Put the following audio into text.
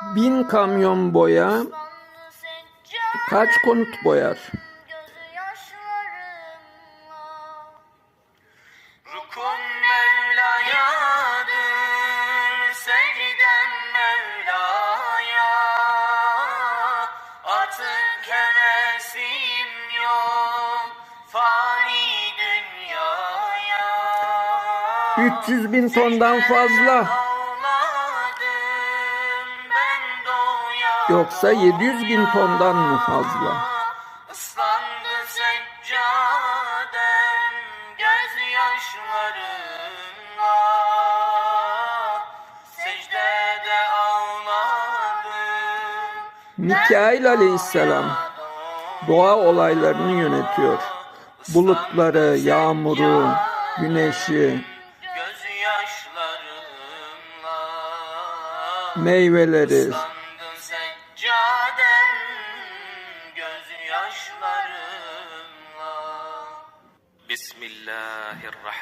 Bin kamyon boya kaç konut boyar? Rukun Mevla'yadır, secdem Mevla'ya. Artık hevesim yok, fani dünyaya. 300 bin tondan fazla. Yoksa 700 bin tondan mı fazla? Islandı seccadem gözyaşlarımla Secdede ağladım Mikail aleyhisselam doğa olaylarını yönetiyor. Bulutları, yağmuru, güneşi, meyveleri, gözyaşlarımla Bismillahirrahmanirrahim